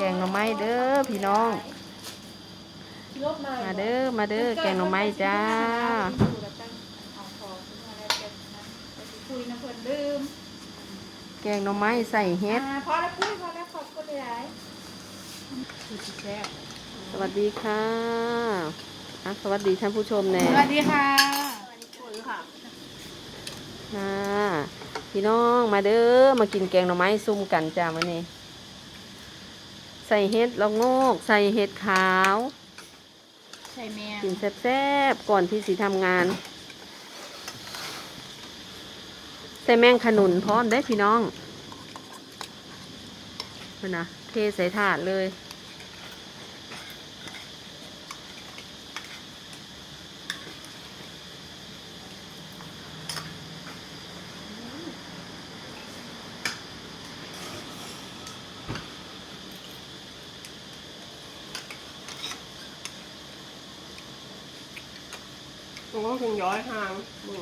กงหน่อไม้เด้อพี่น้องลบมามาเด้อมาเด้อแกงหน่อไม้จ้าคุยนะเพื่อนลืมแกงหน่อไม้ใส่เฮ็ดอ่าพอแล้วคุยพอแล้วขอบคุณหลายแซ่บสวัสดีค่ะอะสวัสดีท่านผู้ชมแน่สวัสดีค่ะสวัสดีค่ะค่ะพี่น้องมาเด้อมากินแกงหน่อไม้ซุ่มกันจ้าวันนี้ ใส่เฮ็ดละโงก ใส่เฮ็ดขาวใช่แม่กินแซ่บๆก่อนที่สิทำงาน ใส่แมงขนุนพร้อมได้อพี่น้องเพื่อนนะเทใส่ถาดเลย มันก็คงย้อยทางมึง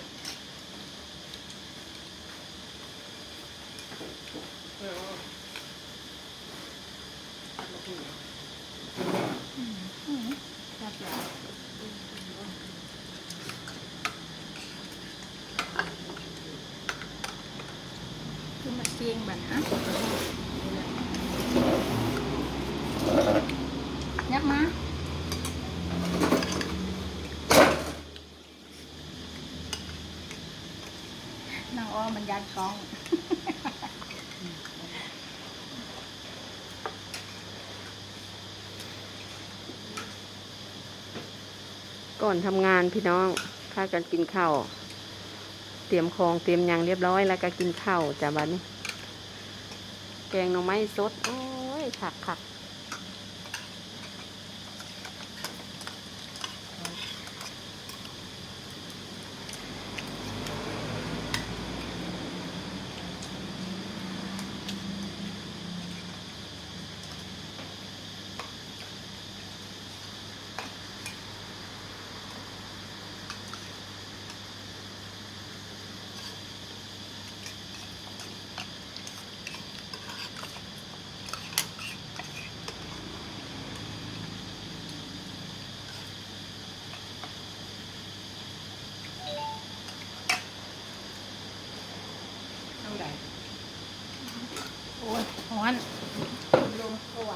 คือมาเชียงบันนะยับมา นางอ้อมันยัด กล้องก่อนทำงานพี่น้องพากันกินข้าวเตรียมของเตรียมยังเรียบร้อยแล้วก็กินข้าวจ้าบัดนี้ แกงหน่อไม้สด โอ้ยขักขัก เท่าไหร่โอ้ยฮ้อนลมก็ไหว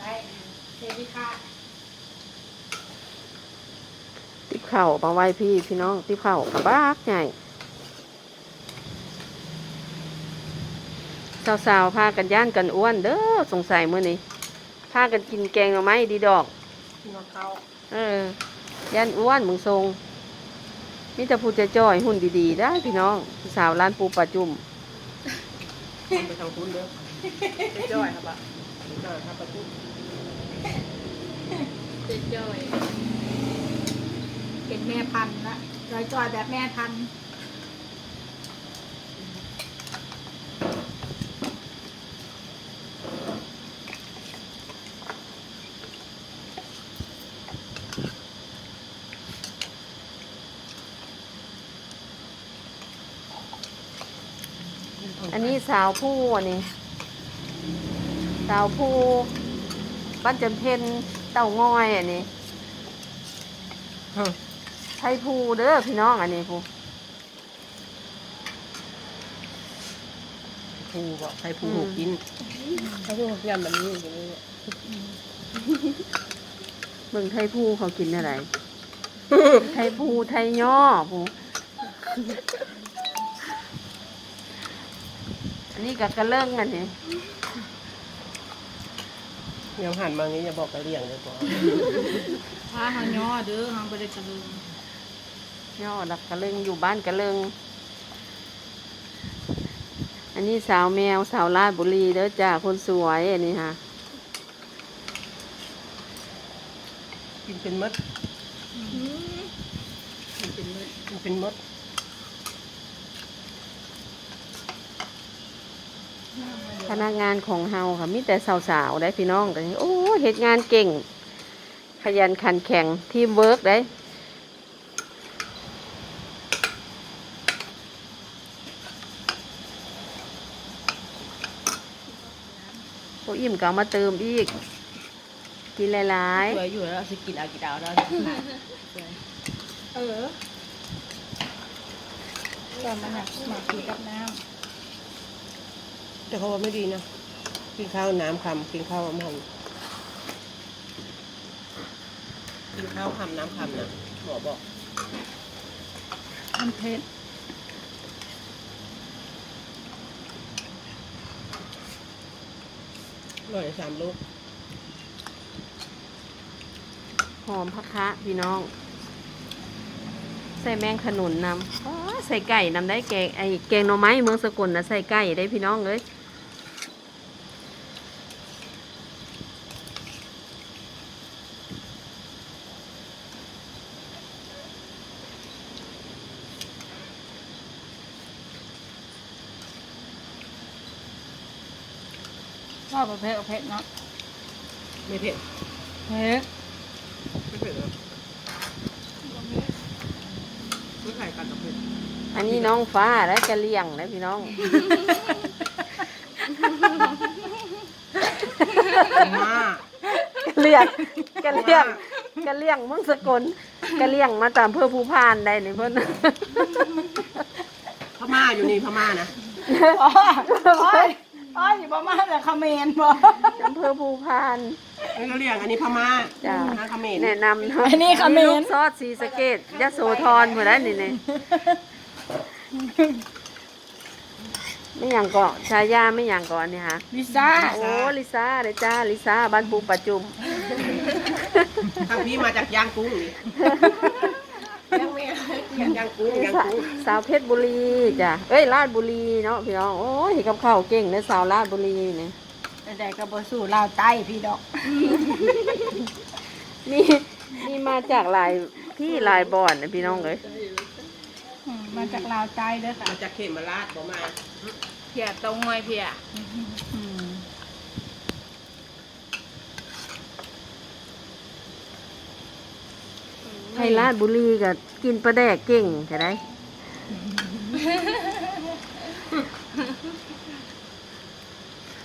ได้เซฟิค่ะติบข้าวมาไว้พี่พี่น้อง ติบข้าวกระบากใหญ่สาวๆพากันย่านกันอ้วนเด้อสงสัยมื้อนี้พากันกินแกงหน่อไม้ดีดอกกินกับข้าวเออ ย่านอ้วนมึงทรงมีแต่ผู้จะจ้อยหุ่นดีๆได้พี่น้องสาวร้านปูปลาจุ่มไปทางคุณเด้อไปจ้อยครับอะจ้อยครับประตูเจ๊จอยเป็นแม่พันธุ์ละจอยจอยแบบแม่พันธุ์ สาวผู้อันนี้ สาวผู้บ้านจำเพนเต่างอยอันนี้ไทยผู้เด้อพี่น้องอันนี้ผู้ผูก็ใช้ผูหูกินถ้าผูกยันมันนี่อย่างนี้เบิ่งไทยผู้เขากินอะไร ไทยผู้ไทยย่อผู้อั นนี้กับกระเลิ่งอันนี้ยังหันมางี้อย่าบอกไปเลี้ยงเลยกว่าพาเขาย่อเด้อเขาบริจาคย่อดักกระเลิ่งอยู่บ้านกระเลิ่งอันนี้สาวแมวสาวราชบุรีเด้อจ้าคนสวยอันนี้ค่ะกินเป็นมดมันเป็นมืดกินเป็นมด พนักงานของเฮาค่ะมีแต่สาวๆได้พี่น้องกันโอ้เหตุงานเก่ง ขยันขันแข็งทีมเวิร์กได้โอ้อิ่มก็มาเติมอีก กินหลายๆสวยอยู่แล้วสิกินเอากี่ดาวแล้วเออจะนมันหนักหมักกับน้ำ แต่เขาว่าไม่ดีนะ กินข้าวน้ำคำกินข้าวมันกินข้าวคำน้ำคำนะหมอบอกำมันเผ็ดอร่อยสามลูกๆหอมพักคะพี่น้อง ใส่แมงขนุนนำอ๋อใส่ไก่นำได้แกงไอแกงหน่อไม้เมืองสกลนะใส่ไก่ได้พี่น้องเลย ชอบประเภทประเภทเนาะไม่เผ็ดเผ็ดไม่เผ็ดหรอไม่ไข่กันกับเผ็ดอันนี้น้องฟ้าและกะเลี่ยงนะพี่น้องมากกะเลี่ยงกะเลี่ยงกะเลี่ยงเมืองสกลกะเลี่ยงมาตามเพื่อผู้พานได้นี่เพิ่นพม่าอยู่นี่พม่านะ อ๋อโอ้ยโอ้ยอยู่ประมาณแต่คาเมนบ่อำเภอภูพานอันนี้ก็เรียกอันนี้พม่าจ้ะทางเขมรแนะนำเนาะอันนี้คาเมลูนกซอสสีสะเกตยะโสธรหมดแล้วนี่นี่ไม่อย่างเกาะชายาไม่อย่างเกาะอันนี่ฮะลิซ่าโอ้ลิซ่าเลยจ้าลิซ่าบ้านปูปัจจุม ทางพี่มาจากยางกุ้งนี่ สาวเพชรบุรีจ้ะเอ้ยราชบุรีเนาะพี่น้องโอ้ยเห็นกับข้าวเก่งเนยสาวราชบุรีนี่แต่ๆก็บ่สู้ลาวใต้พี่ดอกนี่นี่มาจากหลายที่หลายบ่อนนะพี่น้องเลยอืมมาจากลาวใต้เด้อค่ะมาจากเขมราชบอกมาเพียตรงไว้เพียอืม ไทยราชบุรีก็กินปลาแดกเก่งใช่ไหม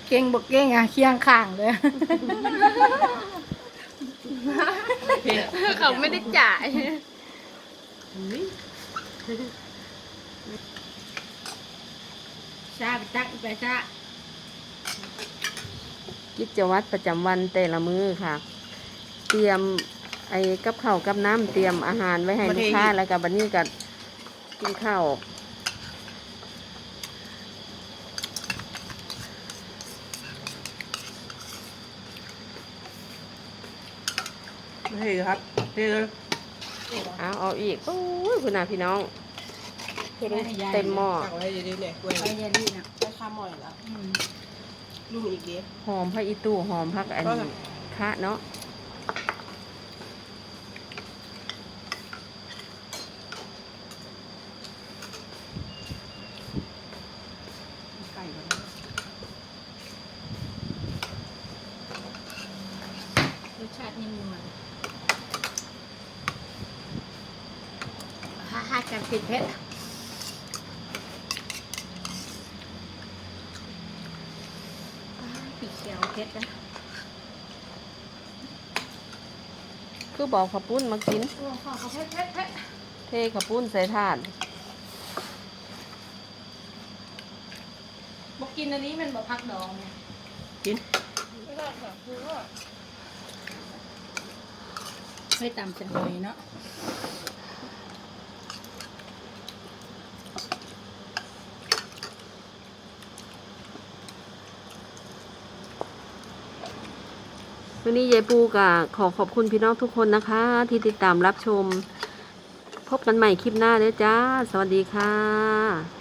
เก่งบ่เก่งอะเคียงข้างเลยเผ็ดเขาไม่ได้จ่ายชาไปตักไปชากิจวัตรประจำวันแต่ละมื้อค่ะ เตรียม ไอ้กับข้าวกับน้ำเตรียมอาหารไว้ให้ลูกค้าแล้วกับบันนี้ก็กินข้าวเฮ้ยครับเฮ้ยเลยเอาเอาอีกโอ้ยคุณนาพี่น้องเต็มหม้อตักไว้ดีๆเนี่ยกล้วยไปยาดีนะได้ข้าวหม้อแล้วอืมลูกอีกเดียวหอมผักอีตู้หอมผักอันก็นี้คะเนาะ ไก่ก่อนนะ รสชาตินิ่มนวลฮ่าฮ่ากันติดเพชรปีเขียวเพชรนะคือบอกขับปุ้นมากิน โอ้ขอเขาเพชรเพชรเพชรเทขับปุ้นใส่ถาดบอกกินอันนี้มันบอกพักดองไงกิน ไม่ ตำจะหอยเนาะวันนี้ยายปูกับขอขอบคุณพี่น้องทุกคนนะคะ ที่ติดตามรับชม พบกันใหม่คลิปหน้าเด้อจ้า สวัสดีค่ะ